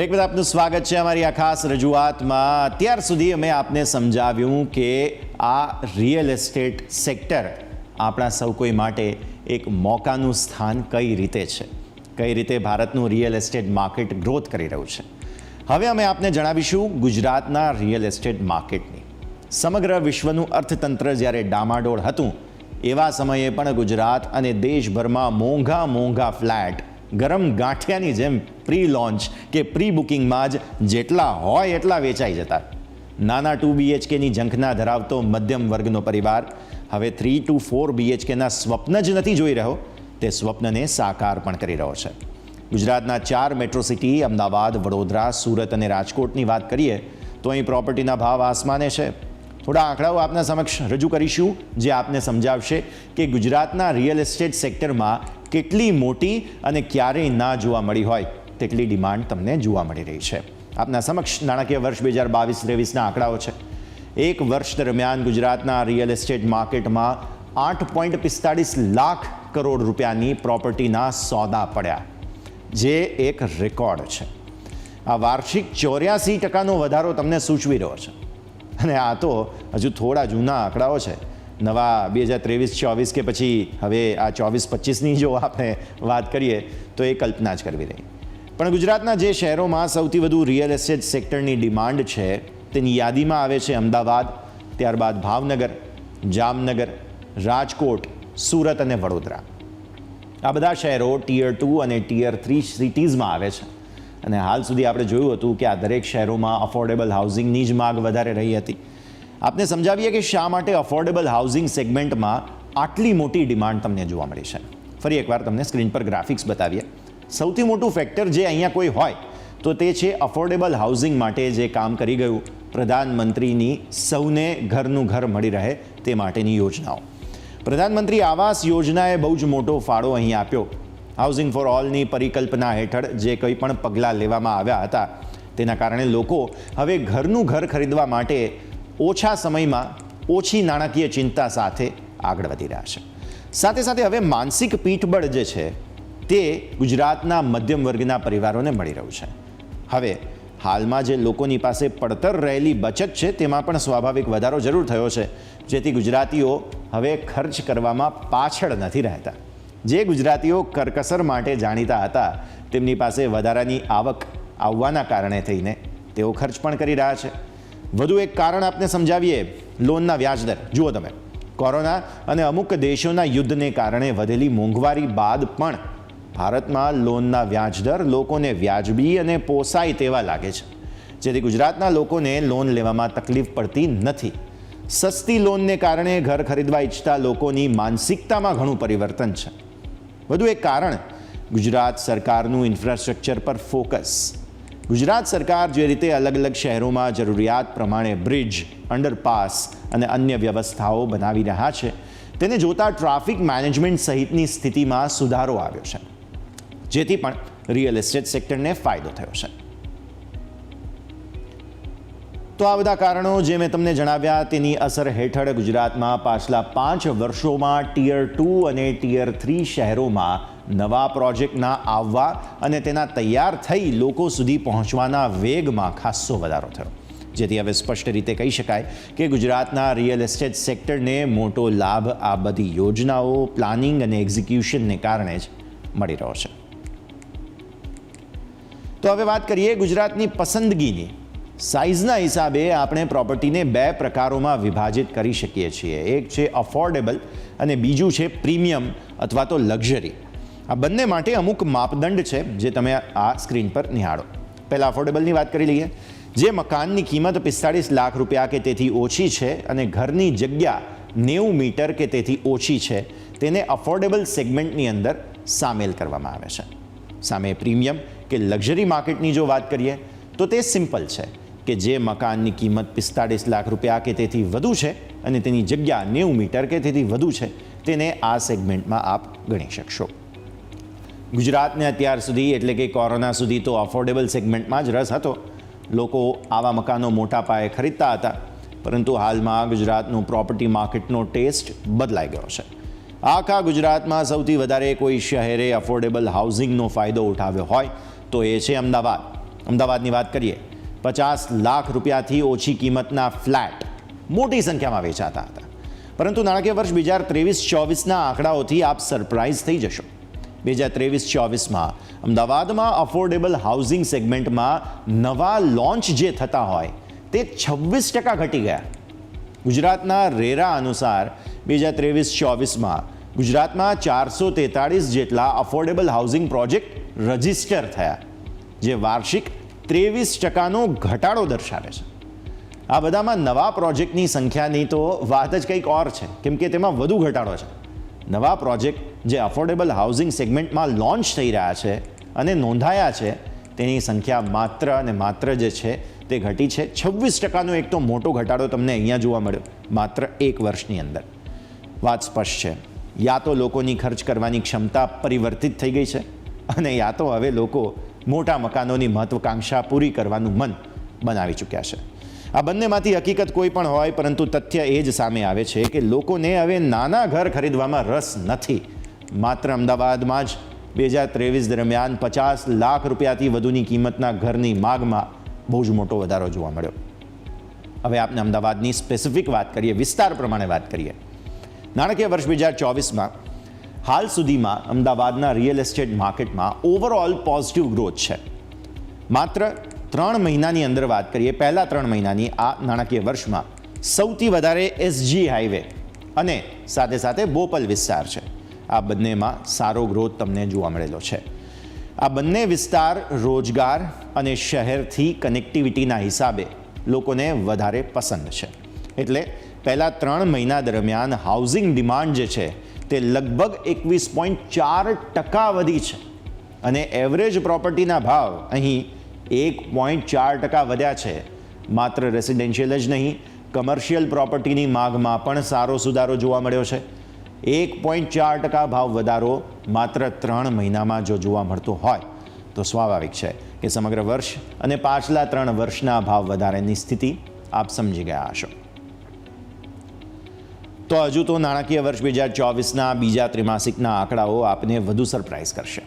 Break બાદ આપનું સ્વાગત છે અમારી આ ખાસ રજૂઆતમાં. અત્યાર સુધી અમે આપને સમજાવ્યું કે આ રિયલ એસ્ટેટ સેક્ટર આપણા સૌ કોઈ માટે એક મોકાનું સ્થાન કઈ રીતે છે? કઈ રીતે ભારતનું રિયલ એસ્ટેટ માર્કેટ ગ્રોથ કરી રહ્યું છે? હવે અમે આપને જણાવીશું ગુજરાતના રિયલ એસ્ટેટ માર્કેટની. સમગ્ર વિશ્વનું અર્થતંત્ર જ્યારે ડામાડોળ હતું, એવા સમયે પણ ગુજરાત અને દેશભરમાં મોંઘા મોંઘા ફ્લેટ ગરમ ગાંઠિયાની જેમ પ્રી લોન્ચ કે પ્રી બુકિંગમાં જ જેટલા હોય એટલા વેચાઈ જતા. નાના ટુ બીએચકેની ઝંખના ધરાવતો મધ્યમ વર્ગનો પરિવાર હવે થ્રી ટુ ફોર બીએચકેના સ્વપ્ન જ નથી જોઈ રહ્યો, તે સ્વપ્નને સાકાર પણ કરી રહ્યો છે. ગુજરાતના ચાર મેટ્રો સિટી અમદાવાદ, વડોદરા, સુરત અને રાજકોટની વાત કરીએ, તો અહીં પ્રોપર્ટીના ભાવ આસમાને છે. થોડા આંકડાઓ આપના સમક્ષ રજૂ કરીશું, જે આપને સમજાવશે કે ગુજરાતના રિયલ એસ્ટેટ સેક્ટરમાં કેટલી મોટી અને ક્યારેય ના જોવા મળી હોય તેટલી ડિમાન્ડ તમને જોવા મળી રહી છે. આપના સમક્ષ નાણાકીય વર્ષ બે હજાર બાવીસ ત્રેવીસના આંકડાઓ છે. એક વર્ષ દરમિયાન ગુજરાતના રિયલ એસ્ટેટ માર્કેટમાં આઠ પોઈન્ટ પિસ્તાળીસ લાખ કરોડ રૂપિયાની પ્રોપર્ટીના સોદા પડ્યા, જે એક રેકોર્ડ છે. આ વાર્ષિક ચોર્યાસી ટકાનો વધારો તમને સૂચવી રહ્યો છે. અને આ તો હજુ થોડા જૂના આંકડાઓ છે. નવા બે હજાર ત્રેવીસ, ચોવીસ કે પછી હવે આ ચોવીસ, પચીસની જો આપણે વાત કરીએ, તો એ કલ્પના જ કરવી રહી. પણ ગુજરાતના જે શહેરોમાં સૌથી વધુ રિયલ એસ્ટેટ સેક્ટરની ડિમાન્ડ છે, તેની યાદીમાં આવે છે અમદાવાદ, ત્યારબાદ ભાવનગર, જામનગર, રાજકોટ, સુરત અને વડોદરા. આ બધા શહેરો ટીયર ટુ અને ટીયર થ્રી સિટીઝમાં આવે છે. અને હાલ સુધી આપણે જોયું હતું કે આ દરેક શહેરોમાં અફોર્ડેબલ હાઉસિંગની જ માગ વધારે રહી હતી. આપને સમજાવીએ કે શા માટે અફોર્ડેબલ હાઉસિંગ સેગમેન્ટમાં આટલી મોટી ડિમાન્ડ તમને જોવા મળી છે? ફરી એકવાર તમને સ્ક્રીન પર ગ્રાફિક્સ બતાવીએ. સૌથી મોટું ફેક્ટર જે અહીંયા કોઈ હોય, તો તે છે અફોર્ડેબલ હાઉસિંગ માટે જે કામ કરી ગયું, પ્રધાનમંત્રીની સૌને ઘરનું ઘર મળી રહે તે માટેની યોજનાઓ. પ્રધાનમંત્રી આવાસ યોજનાએ બહુ જ મોટો ફાળો અહીં આપ્યો. હાઉસિંગ ફોર ઓલની પરિકલ્પના હેઠળ જે કંઈ પણ પગલાં લેવામાં આવ્યા હતા, તેના કારણે લોકો હવે ઘરનું ઘર ખરીદવા માટે ઓછા સમયમાં ઓછી નાણાકીય ચિંતા સાથે આગળ વધી રહ્યા છે. સાથે સાથે હવે માનસિક પીઠબળ જે છે, તે ગુજરાતના મધ્યમ વર્ગના પરિવારોને મળી રહ્યું છે. હવે હાલમાં જે લોકોની પાસે પડતર રહેલી બચત છે, તેમાં પણ સ્વાભાવિક વધારો જરૂર થયો છે, જેથી ગુજરાતીઓ હવે ખર્ચ કરવામાં પાછળ નથી રહેતા. જે ગુજરાતીઓ કરકસર માટે જાણીતા હતા, તેમની પાસે વધારાની આવક આવવાના કારણે થઈને તેઓ ખર્ચ પણ કરી રહ્યા છે. વધુ એક કારણ આપને સમજાવીએ. લોનના વ્યાજદર જુઓ તમે. કોરોના અને અમુક દેશોના યુદ્ધને કારણે વધેલી મોંઘવારી બાદ પણ ભારતમાં લોનના વ્યાજદર લોકોને વ્યાજબી અને પોસાય તેવા લાગે છે. જેથી ગુજરાતના લોકોને લોન લેવામાં તકલીફ પડતી નથી. સસ્તી લોનને કારણે ઘર ખરીદવા ઈચ્છતા લોકોની માનસિકતામાં ઘણું પરિવર્તન છે. વધુ એક કારણ, ગુજરાત સરકારનું ઇન્ફ્રાસ્ટ્રક્ચર પર ફોકસ ગુજરાત સરકાર જે રીતે અલગ અલગ શહેરોમાં જરૂરિયાત પ્રમાણે બ્રિજ, અંડરપાસ અને અન્ય વ્યવસ્થાઓ બનાવી રહ્યા છે, તેને જોતા ટ્રાફિક મેનેજમેન્ટ સહિતની સ્થિતિમાં સુધારો આવ્યો છે. જેથી પણ રિયલ એસ્ટેટ સેક્ટરને ફાયદો થયો છે. તો આ બધા કારણો જે મેં તમને જણાવ્યા, તેની અસર હેઠળ ગુજરાતમાં પાછલા પાંચ વર્ષોમાં ટિયર ટુ અને ટીયર થ્રી શહેરોમાં નવા પ્રોજેક્ટના આવવા અને તેના તૈયાર થઈ લોકો સુધી પહોંચવાના વેગમાં ખાસ્સો વધારો થયો. જેથી હવે સ્પષ્ટ રીતે કહી શકાય કે ગુજરાતના રિયલ એસ્ટેટ સેક્ટરને મોટો લાભ આ બધી યોજનાઓ, પ્લાનિંગ અને એક્ઝિક્યુશનને કારણે જ મળી રહ્યો છે. તો હવે વાત કરીએ ગુજરાતની પસંદગીની. સાઇઝના હિસાબે આપણે પ્રોપર્ટીને બે પ્રકારોમાં વિભાજિત કરી શકીએ છીએ. એક છે અફોર્ડેબલ અને બીજું છે પ્રીમિયમ અથવા તો લક્ઝરી. આ બંને માટે અમુક માપદંડ છે જે તમે આ સ્ક્રીન પર નિહાળો. પહેલાં અફોર્ડેબલની વાત કરી લઈએ. જે મકાનની કિંમત પિસ્તાળીસ લાખ રૂપિયા કે તેથી ઓછી છે અને ઘરની જગ્યા નેવું મીટર કે તેથી ઓછી છે, તેને અફોર્ડેબલ સેગમેન્ટની અંદર સામેલ કરવામાં આવે છે. સામે પ્રીમિયમ કે લક્ઝરી માર્કેટની જો વાત કરીએ, તો તે સિમ્પલ છે કે જે મકાનની કિંમત પિસ્તાળીસ લાખ રૂપિયા કે તેથી વધુ છે અને તેની જગ્યા નેવું મીટર કે તેથી વધુ છે, તેને આ સેગમેન્ટમાં આપ ગણી શકશો. ગુજરાતને અત્યાર સુધી, એટલે કે કોરોના સુધી તો અફોર્ડેબલ સેગમેન્ટમાં જ રસ હતો. લોકો આવા મકાનો મોટા પાયે ખરીદતા હતા, પરંતુ હાલમાં ગુજરાતનું પ્રોપર્ટી માર્કેટનો ટેસ્ટ બદલાઈ ગયો છે. આખા ગુજરાતમાં સૌથી વધારે કોઈ શહેરે અફોર્ડેબલ હાઉસિંગનો ફાયદો ઉઠાવ્યો હોય તો એ છે અમદાવાદ. અમદાવાદની વાત કરીએ, પચાસ લાખ રૂપિયાથી ઓછી કિંમતના ફ્લેટ મોટી સંખ્યામાં વેચાતા હતા. પરંતુ નાણાકીય વર્ષ બે હજાર ત્રેવીસ ચોવીસના આંકડાઓથી આપ સરપ્રાઇઝ થઈ જશો. બે હજાર ત્રેવીસ, ચોવીસમાં. અમદાવાદમાં અફોર્ડેબલ હાઉસિંગ સેગમેન્ટમાં નવા લોન્ચ જે થતા હોય, તે છવ્વીસ ટકા ઘટી ગયા. ગુજરાતના રેરા અનુસાર બે હજાર ત્રેવીસ, ચોવીસમાં ગુજરાતમાં ચારસો તેતાળીસ જેટલા અફોર્ડેબલ હાઉસિંગ પ્રોજેક્ટ રજિસ્ટર થયા, જે વાર્ષિક ત્રેવીસ ટકાનો ઘટાડો દર્શાવે છે. આ બધામાં નવા પ્રોજેક્ટની સંખ્યાની તો વાત જ કંઈક ઓર છે, કેમ કે તેમાં વધુ ઘટાડો છે. નવા પ્રોજેક્ટ જે અફોર્ડેબલ હાઉસિંગ સેગમેન્ટમાં લોન્ચ થઈ રહ્યા છે અને નોંધાયા છે, તેની સંખ્યા માત્ર અને માત્ર જે છે, તે ઘટી છે. છવ્વીસ ટકાનો એક તો મોટો ઘટાડો તમને અહીંયા જોવા મળ્યો, માત્ર એક વર્ષની અંદર. વાત સ્પષ્ટ છે. યા તો લોકોની ખર્ચ કરવાની ક્ષમતા પરિવર્તિત થઈ ગઈ છે અને યા તો હવે લોકો મોટા મકાનોની મહત્વકાંક્ષા પૂરી કરવાનું મન બનાવી ચૂક્યા છે. આ બંનેમાંથી હકીકત કોઈ પણ હોય, પરંતુ તથ્ય એ જ સામે આવે છે કે લોકોને હવે નાના ઘર ખરીદવામાં રસ નથી. માત્ર અમદાવાદમાં જ બે હજાર ત્રેવીસ દરમિયાન પચાસ લાખ રૂપિયાથી વધુની કિંમતના ઘરની માગમાં બહુ જ મોટો વધારો જોવા મળ્યો. હવે આપણે અમદાવાદની સ્પેસિફિક વાત કરીએ, વિસ્તાર પ્રમાણે વાત કરીએ. નાણાકીય વર્ષ બે હજાર ચોવીસમાં, હાલ સુધીમાં અમદાવાદના રિયલ એસ્ટેટ માર્કેટમાં ઓવરઓલ પોઝિટિવ ગ્રોથ છે. માત્ર ત્રણ મહિનાની અંદર વાત કરીએ, પહેલા ત્રણ મહિનાની આ નાણાકીય વર્ષમાં સૌથી વધારે એસજી હાઈવે અને સાથે સાથે બોપલ વિસ્તાર છે. આ બંનેમાં સારો ગ્રોથ તમને જોવા મળેલો છે. આ બંને વિસ્તાર રોજગાર અને શહેરથી કનેક્ટિવિટીના હિસાબે લોકોને વધારે પસંદ છે. એટલે પહેલાં ત્રણ મહિના દરમિયાન હાઉસિંગ ડિમાન્ડ જે છે તે લગભગ એકવીસ પોઈન્ટ ચાર ટકા વધી છે. અને એવરેજ પ્રોપર્ટીના ભાવ અહીં એક પોઈન્ટ ચાર ટકા વધ્યા છે. માત્ર રેસિડેન્શિયલ જ નહીં કમર્શિયલ પ્રોપર્ટીની માગમાં પણ સારો સુધારો જોવા મળ્યો છે. એક પોઈન્ટ ચાર ટકા ભાવ વધારો માત્ર ત્રણ મહિનામાં જો જોવા મળતો હોય, તો સ્વાભાવિક છે કે સમગ્ર વર્ષ અને પાછલા ત્રણ વર્ષના ભાવ વધારાની સ્થિતિ આપ સમજી ગયા હશો. તો હજુ તો નાણાકીય વર્ષ બે હજાર ચોવીસના બીજા ત્રિમાસિકના આંકડાઓ આપને વધુ સરપ્રાઇઝ કરશે.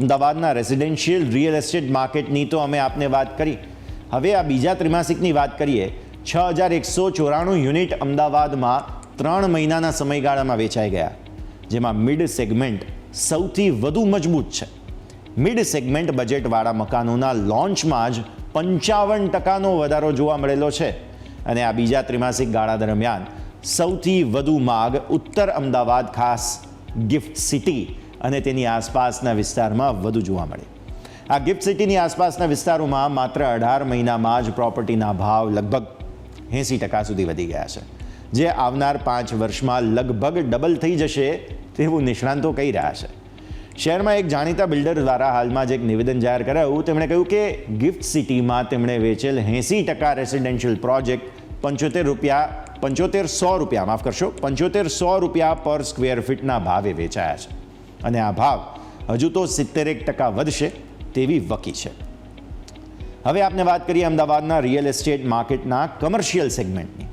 અમદાવાદના રેસિડેન્શિયલ રિયલ એસ્ટેટ માર્કેટની તો અમે આપને વાત કરી. હવે આ બીજા ત્રિમાસિકની વાત કરીએ, છ હજાર એકસો ચોરાણું યુનિટ અમદાવાદમાં ત્રણ મહિનાના સમયગાળામાં વેચાઈ ગયા, જેમાં મિડ સેગમેન્ટ સૌથી વધુ મજબૂત છે. મિડ સેગમેન્ટ બજેટવાળા મકાનોના લોન્ચમાં જ પંચાવન ટકાનો વધારો જોવા મળેલો છે. અને આ બીજા ત્રિમાસિક ગાળા દરમિયાન સૌથી વધુ માગ ઉત્તર અમદાવાદ ખાસ ગિફ્ટ સિટી અને તેની આસપાસના વિસ્તારમાં વધુ જોવા મળે. આ ગિફ્ટ સિટીની આસપાસના વિસ્તારોમાં માત્ર અઢાર મહિનામાં જ પ્રોપર્ટીના ભાવ લગભગ એંસી ટકા સુધી વધી ગયા છે. જે આવનાર પાંચ વર્ષમાં લગભગ ડબલ થઈ જશે તેવું નિષ્ણાંતો કહી રહ્યા છે. શહેરમાં એક જાણીતા બિલ્ડર દ્વારા હાલમાં જ એક નિવેદન જાહેર કરાયું. તેમણે કહ્યું કે ગિફ્ટ સિટીમાં તેમણે વેચેલ એંસી ટકા રેસિડેન્શિયલ પ્રોજેક્ટ પંચોતેર રૂપિયા, પંચોતેર સો રૂપિયા, માફ કરશો, પંચોતેર સો રૂપિયા પર સ્ક્વેર ફીટના ભાવે વેચાયા છે. અને આ ભાવ હજુ તો સિત્તેરેક ટકા વધશે તેવી વકી છે. હવે આપણે વાત કરીએ અમદાવાદના રિયલ એસ્ટેટ માર્કેટના કમર્શિયલ સેગમેન્ટની.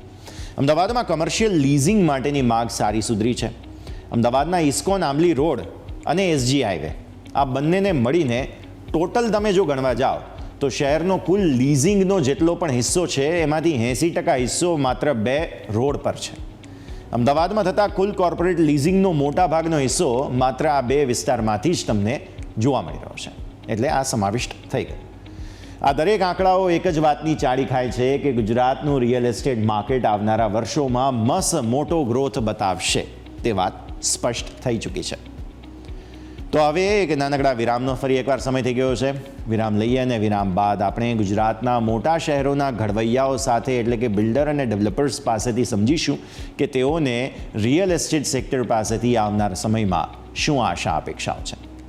અમદાવાદમાં કમર્શિયલ લીઝિંગ માટેની માગ સારી સુધરી છે. અમદાવાદના ઇસ્કોન આંબલી રોડ અને એસજી હાઈવે આ બંનેને મળીને ટોટલ તમે જો ગણવા જાઓ તો શહેરનો કુલ લીઝિંગનો જેટલો પણ હિસ્સો છે એમાંથી એંસી ટકા હિસ્સો માત્ર બે રોડ પર છે. અમદાવાદમાં થતા કુલ કોર્પોરેટ લીઝિંગનો મોટા ભાગનો હિસ્સો માત્ર આ બે વિસ્તારમાંથી જ તમને જોવા મળી રહ્યો છે. એટલે આ સમાવિષ્ટ થઈ ગયું. આ દરેક આંકડાઓ એક જ વાતની ચાડી ખાય છે કે ગુજરાતનું રિયલ એસ્ટેટ માર્કેટ આવનારા વર્ષોમાં મસ મોટો ગ્રોથ બતાવશે તે વાત સ્પષ્ટ થઈ ચૂકી છે. તો હવે એક નાનકડા વિરામનો ફરી એકવાર સમય થઈ ગયો છે. વિરામ લઈએ અને વિરામ બાદ આપણે ગુજરાતના મોટા શહેરોના ઘડવૈયાઓ સાથે એટલે કે બિલ્ડર અને ડેવલપર્સ પાસેથી સમજીશું કે તેઓને રિયલ એસ્ટેટ સેક્ટર પાસેથી આવનાર સમયમાં શું આશા, અપેક્ષાઓ છે.